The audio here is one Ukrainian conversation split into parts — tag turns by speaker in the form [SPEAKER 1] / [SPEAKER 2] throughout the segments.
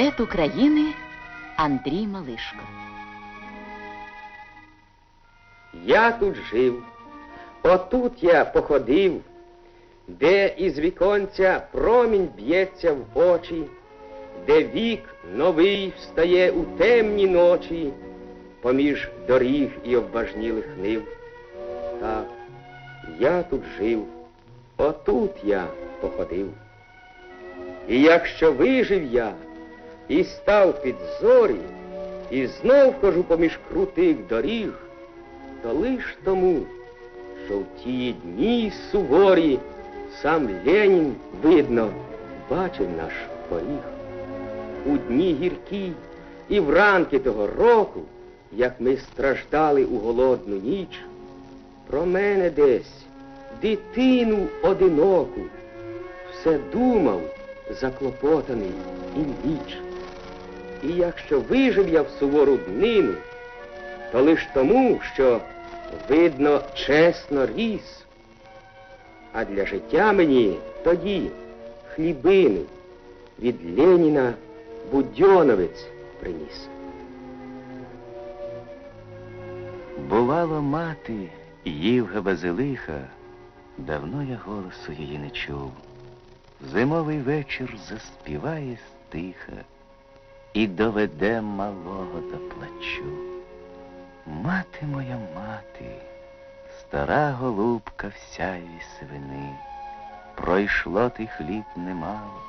[SPEAKER 1] Поет України Андрій Малишко.
[SPEAKER 2] Я тут жив, отут я походив, де із віконця промінь б'ється в очі, де вік новий встає у темні ночі, поміж доріг і обважнілих нив. Так, я тут жив, отут я походив. І якщо вижив я і став під зорі, і знов хожу поміж крутих доріг, то лиш тому, що в ті дні суворі сам Ленін, видно, бачив наш поріг. У дні гіркі і вранки того року, як ми страждали у голодну ніч, про мене десь, дитину одиноку, все думав, заклопотаний і ніч. І якщо вижив я в сувору днину, то лиш тому, що, видно, чесно ріс. А для життя мені тоді хлібину від Леніна Будьоновець приніс.
[SPEAKER 3] Бувало, мати, ївга Базилиха, давно я голосу її не чув. Зимовий вечір заспіває стиха і доведе малого до плачу. Мати моя мати, стара голубка всяї свини, пройшло ти хліб немало,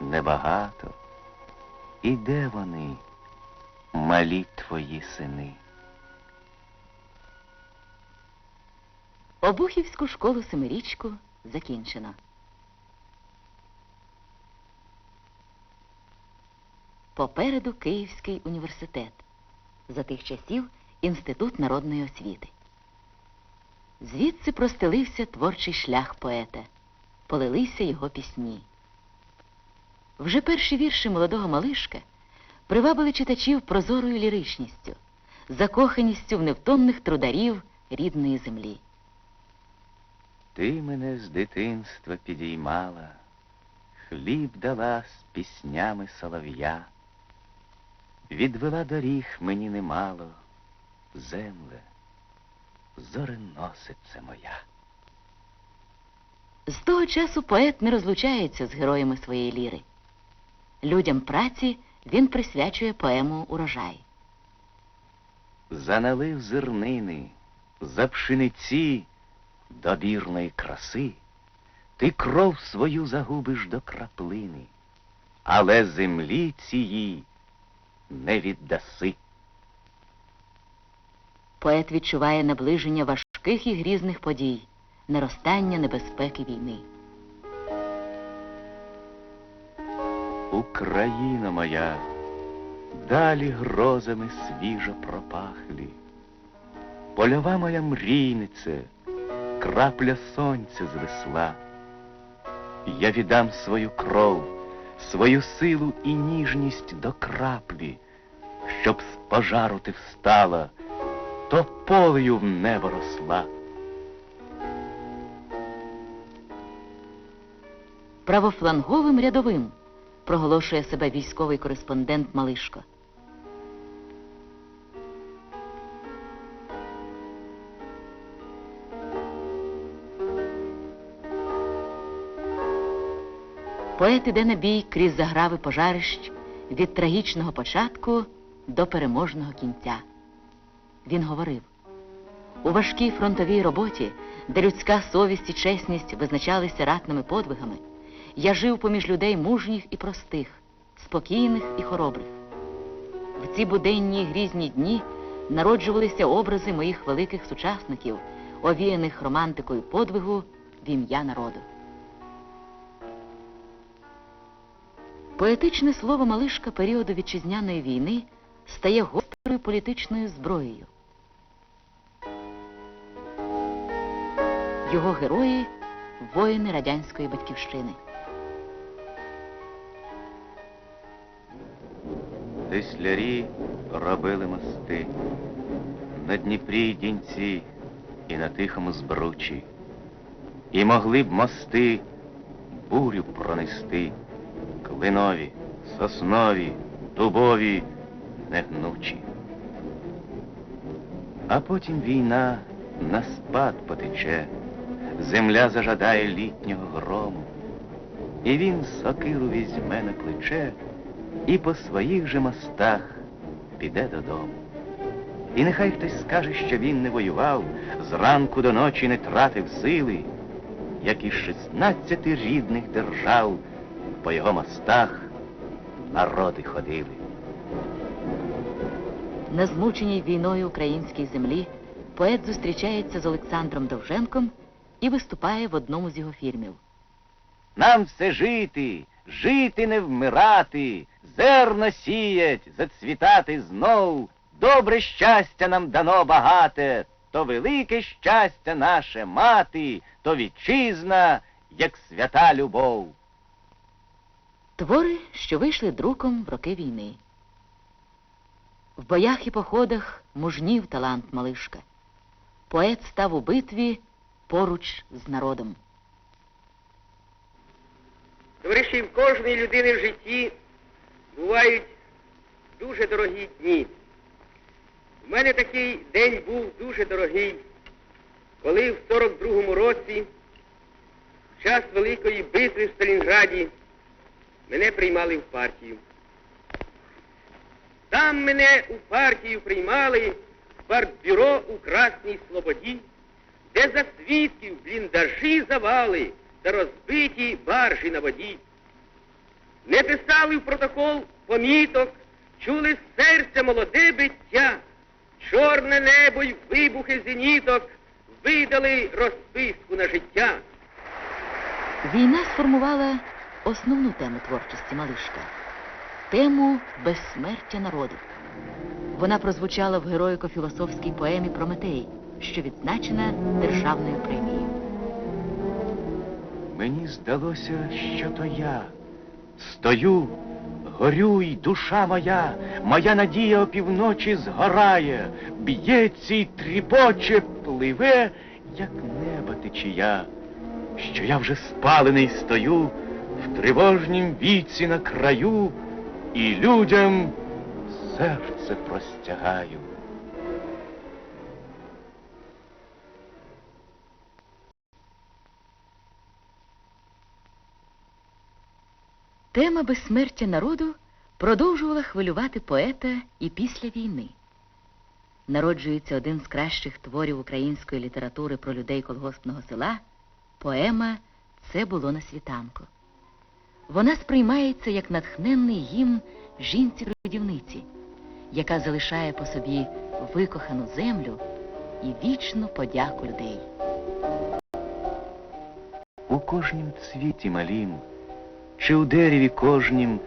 [SPEAKER 3] небагато. І де вони, малі твої сини?
[SPEAKER 1] Обухівську школу семирічку закінчено. Попереду Київський університет. За тих часів Інститут народної освіти. Звідси простелився творчий шлях поета, полилися його пісні. Вже перші вірші молодого Малишка привабили читачів прозорою ліричністю, закоханістю в невтомних трударів рідної землі.
[SPEAKER 3] Ти мене з дитинства підіймала, хліб дала з піснями солов'я, відвела доріг мені немало, земле, зореносице моя.
[SPEAKER 1] З того часу поет не розлучається з героями своєї ліри. Людям праці він присвячує поему Урожай.
[SPEAKER 3] Заналив зернини, за пшениці добірної краси, ти кров свою загубиш до краплини, але землі цієї не віддаси.
[SPEAKER 1] Поет відчуває наближення важких і грізних подій, наростання небезпеки війни.
[SPEAKER 3] Україна моя, далі грозами свіжо пропахлі. Польова моя мрійнице, крапля сонця звесла. Я віддам свою кров, свою силу і ніжність до краплі, щоб з пожару ти встала, то полею в небо росла.
[SPEAKER 1] Правофланговим рядовим проголошує себе військовий кореспондент Малишко. Поет іде на бій крізь заграви пожарищ від трагічного початку до переможного кінця. Він говорив, у важкій фронтовій роботі, де людська совість і чесність визначалися ратними подвигами, я жив поміж людей мужніх і простих, спокійних і хоробрих. В ці буденні грізні дні народжувалися образи моїх великих сучасників, овіяних романтикою подвигу в ім'я народу. Поетичне слово Малишка періоду вітчизняної війни стає гострою політичною зброєю. Його герої воїни радянської батьківщини.
[SPEAKER 3] Теслярі робили мости на Дніпрі й Дінці і на тихому збручі. І могли б мости бурю пронести, клинові, соснові, дубові, негнучі. А потім війна на спад потече, земля зажадає літнього грому, і він сокиру візьме на плече і по своїх же мостах піде додому. І нехай хтось скаже, що він не воював, зранку до ночі не тратив сили, як із шістнадцяти рідних держав по його мостах народи ходили.
[SPEAKER 1] На змученій війною українській землі поет зустрічається з Олександром Довженком і виступає в одному з його фільмів.
[SPEAKER 3] Нам все жити, жити не вмирати, зерно сіять, зацвітати знов. Добре щастя нам дано багате, то велике щастя наше мати, то вітчизна, як свята любов.
[SPEAKER 1] Твори, що вийшли друком в роки війни. В боях і походах мужнів талант малишка. Поет став у битві поруч з народом.
[SPEAKER 2] Товариші, в кожної людини в житті бувають дуже дорогі дні. У мене такий день був дуже дорогий, коли в 42-му році, в час Великої битви в Сталінграді, мене приймали в партію. Там мене у партію приймали в партбюро у Красній Слободі, де за свідків бліндажі завали та розбиті баржі на воді. Не писали в протокол поміток, чули з серця молоде биття, чорне небо й вибухи зеніток видали розписку на життя.
[SPEAKER 1] Війна сформувала основну тему творчості Малишка тему безсмертя народу. Вона прозвучала в героїко-філософській поемі Прометей, що відзначена державною премією.
[SPEAKER 3] Мені здалося, що то я. Стою, горю й душа моя, моя надія опівночі згорає, б'ється й тріпоче, пливе, як неба течія, що я вже спалений стою в тривожнім віці на краю і людям серце простягаю.
[SPEAKER 1] Тема безсмертя народу продовжувала хвилювати поета і після війни. Народжується один з кращих творів української літератури про людей колгоспного села поема Це було на світанку. Вона сприймається як натхненний гімн жінці-родівниці, яка залишає по собі викохану землю і вічну подяку людей.
[SPEAKER 3] У кожнім цвіті малім, чи у дереві кожнім,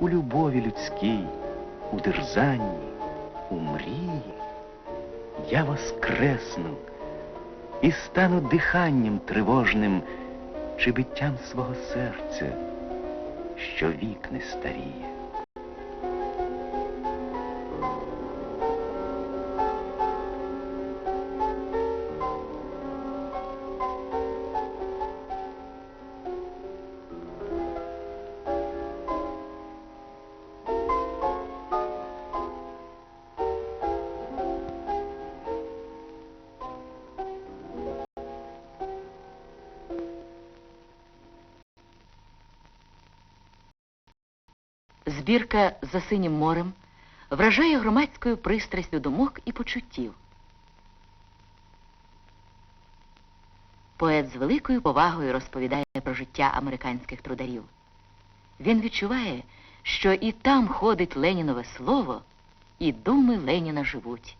[SPEAKER 3] у любові людській, у дерзанні, у мрії, я воскресну і стану диханням тривожним чи биттям свого серця, що вік не старіє.
[SPEAKER 1] Збірка за синім морем вражає громадською пристрастю думок і почуттів. Поет з великою повагою розповідає про життя американських трударів. Він відчуває, що і там ходить Ленінове слово, і думи Леніна живуть.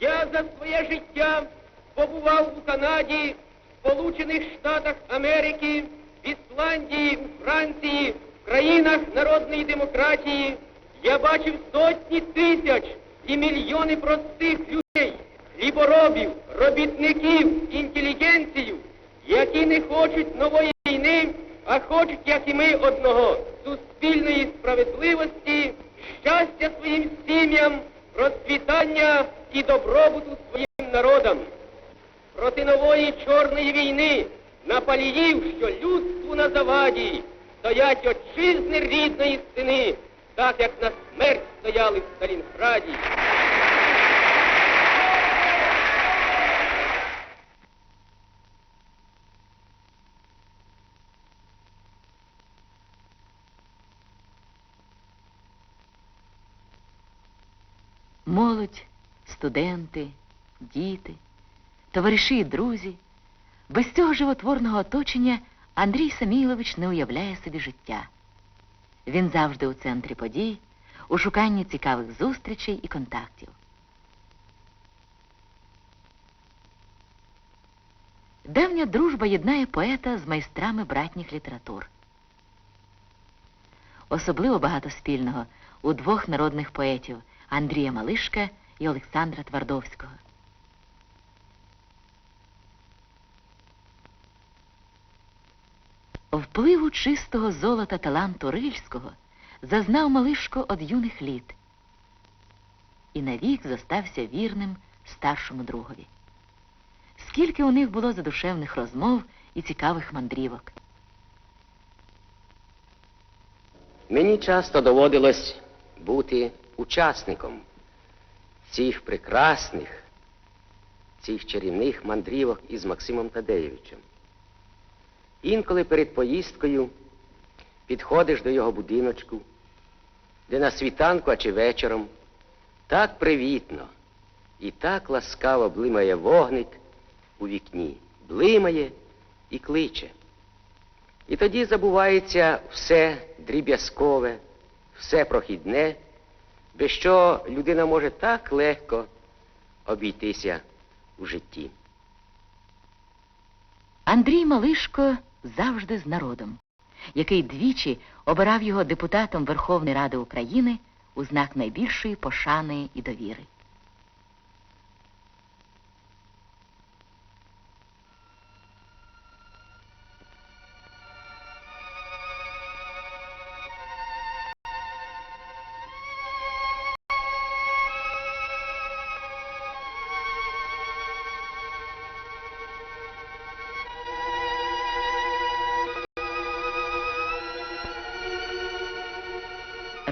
[SPEAKER 2] Я за своє життя побував у Канаді, Сполучених Штатах Америки, в Ісландії, у Франції, в країнах народної демократії. Я бачив сотні тисяч і мільйони простих людей, хліборобів, робітників, інтелігенцію, які не хочуть нової війни, а хочуть, як і ми, одного суспільної справедливості, щастя своїм сім'ям, процвітання і добробуту своїм народам. Проти нової чорної війни на паліїв, що людству
[SPEAKER 4] на заваді стоять отчизни рідної стіни, так як на смерть стояли в Сталінграді.
[SPEAKER 1] Молодь, студенти, діти, товариші і друзі. Без цього животворного оточення Андрій Самілович не уявляє собі життя. Він завжди у центрі подій, у шуканні цікавих зустрічей і контактів. Давня дружба єднає поета з майстрами братніх літератур. Особливо багато спільного у двох народних поетів Андрія Малишка і Олександра Твардовського. Впливу чистого золота таланту Рильського зазнав Малишко од юних літ і навік зостався вірним старшому другові. Скільки у них було задушевних розмов і цікавих мандрівок.
[SPEAKER 2] Мені часто доводилось бути учасником цих прекрасних, цих чарівних мандрівок із Максимом Тадеєвичем. Інколи перед поїздкою підходиш до його будиночку, де на світанку, а чи вечором так привітно і так ласкаво блимає вогник у вікні, блимає і кличе. І тоді забувається все дріб'язкове, все прохідне, без що людина може так легко обійтися у житті.
[SPEAKER 1] Андрій Малишко завжди з народом, який двічі обирав його депутатом Верховної Ради України у знак найбільшої пошани і довіри.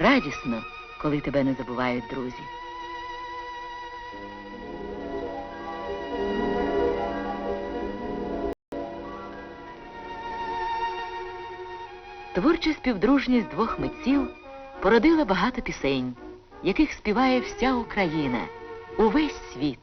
[SPEAKER 1] Радісно, коли тебе не забувають друзі. Творча співдружність двох митців породила багато пісень, яких співає вся Україна, увесь світ.